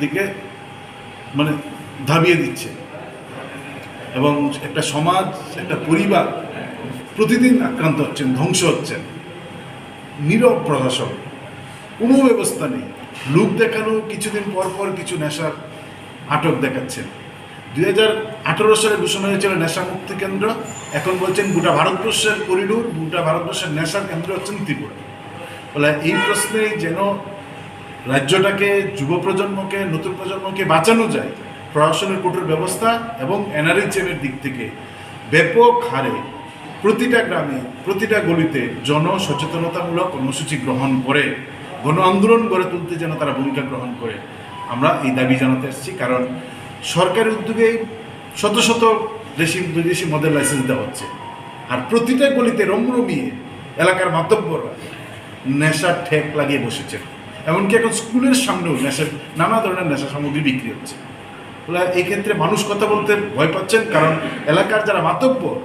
দিকে মানে ধাবিয়ে দিচ্ছে। এবং একটা সমাজ, একটা পরিবার প্রতিদিন আক্রান্ত হচ্ছেন, ধ্বংস হচ্ছেন। নীরব প্রশাসন। কোনো ব্যবস্থা নেই। লোক দেখানো কিছুদিন পর পর কিছু নেশার আটক দেখাচ্ছেন দুই হাজার আঠারো সালে ঘোষণা হয়েছিল নেশা মুক্তি কেন্দ্র। এখন বলছেন গোটা ভারতবর্ষের করিডোর, গোটা ভারতবর্ষের নেশার কেন্দ্র হচ্ছেন ত্রিপুরা। বলে এই প্রশ্নে যেন রাজ্যটাকে, যুব প্রজন্মকে, নতুন প্রজন্মকে বাঁচানো যায়, প্রশাসনের কঠোর ব্যবস্থা এবং এনআরএইচএমের দিক থেকে ব্যাপক হারে প্রতিটা গ্রামে, প্রতিটা গলিতে জনসচেতনতামূলক কর্মসূচি গ্রহণ করে। গণ আন্দোলন গড়ে তুলতে যেন তারা ভূমিকা গ্রহণ করে, আমরা এই দাবি জানাতে এসেছি। কারণ সরকারি উদ্যোগে শত শত দেশি বিদেশি মদের লাইসেন্স দেওয়া হচ্ছে। আর প্রতিটা গলিতে রমরমিয়ে এলাকার মাতব্বররা নেশার ঠেক লাগিয়ে বসেছে। এমনকি এখন স্কুলের সামনেও নেশার, নানা ধরনের নেশা সামগ্রী বিক্রি হচ্ছে। বলে এই ক্ষেত্রে মানুষ কথা বলতে ভয় পাচ্ছেন, কারণ এলাকার যারা মাতব্বর,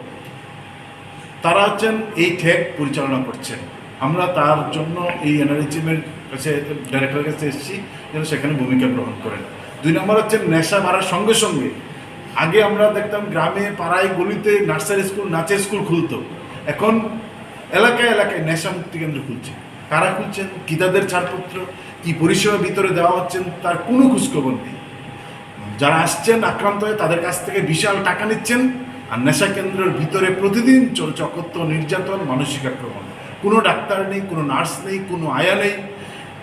তারা হচ্ছেন এই ঠেক পরিচালনা করছেন। আমরা তার জন্য এই এনআরএইচএমের কাছে ডাইরেক্টরের কাছে এসেছি যেন সেখানে ভূমিকা গ্রহণ করেন। দুই নম্বর হচ্ছে নেশা মারার সঙ্গে সঙ্গে। আগে আমরা দেখতাম গ্রামে, পাড়ায়, গলিতে নার্সারি স্কুল, নাচের স্কুল খুলতো। এখন এলাকায় এলাকায় নেশা মুক্তি কেন্দ্র খুলছে। কারা খুলছেন? কি তাদের ছাড়পত্র? কি পরিষেবা ভিতরে দেওয়া হচ্ছেন তার কোনো খোঁজখবর নেই। যারা আসছেন, আক্রান্ত হয়ে তাদের কাছ থেকে বিশাল টাকা নিচ্ছেন। আর নেশা কেন্দ্রের ভিতরে প্রতিদিন চলছে অকথ্য নির্যাতন, মানসিক আক্রমণ। কোনো ডাক্তার নেই, কোনো নার্স নেই, কোনো আয়া নেই,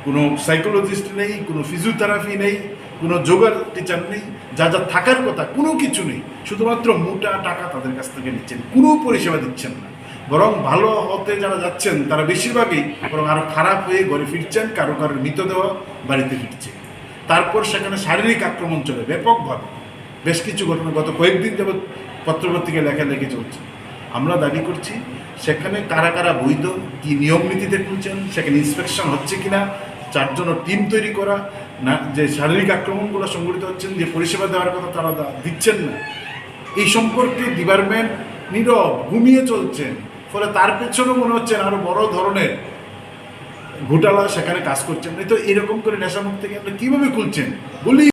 কোনো সাইকোলজিস্ট নেই, কোনো ফিজিওথেরাপি নেই, কোনো যোগার টিচার নেই, যা যা থাকার কথা, কোনো কিছু নেই। শুধুমাত্র মোটা টাকা তাদের কাছ থেকে নিচ্ছেন, কোনো পরিষেবা দিচ্ছেন না। বরং ভালো হতে যারা যাচ্ছেন, তারা বেশিরভাগই বরং আরও খারাপ হয়ে ঘরে ফিরছেন, কারও কারোর মৃতদেহ বাড়িতে ফিরছে। তারপর সেখানে শারীরিক আক্রমণ চলে, ব্যাপকভাবে। বেশ কিছু ঘটনা গত কয়েকদিন যাবৎ পত্রপত্রিকায় লেখা লেখে চলছে। আমরা দাবি করছি, সেখানে কারা কারা বৈধ, কি নিয়ম নীতিতে খুলছেন, সেখানে ইন্সপেকশন হচ্ছে কিনা যার জন্য টিম তৈরি করা, না, যে শারীরিক আক্রমণগুলো সংঘটিত হচ্ছেন, যে পরিষেবা দেওয়ার কথা তারা দিচ্ছেন না, এই সম্পর্কে ডিপার্টমেন্ট নীরব, ঘুমিয়ে চলছেন, ফলে তার পেছনেও মনে হচ্ছে আরও বড় ধরনের ঘোটালা সেখানে কাজ করছেন। তো এরকম করে নেশামুক্তি কেন্দ্র কীভাবে খুলছেন? বলি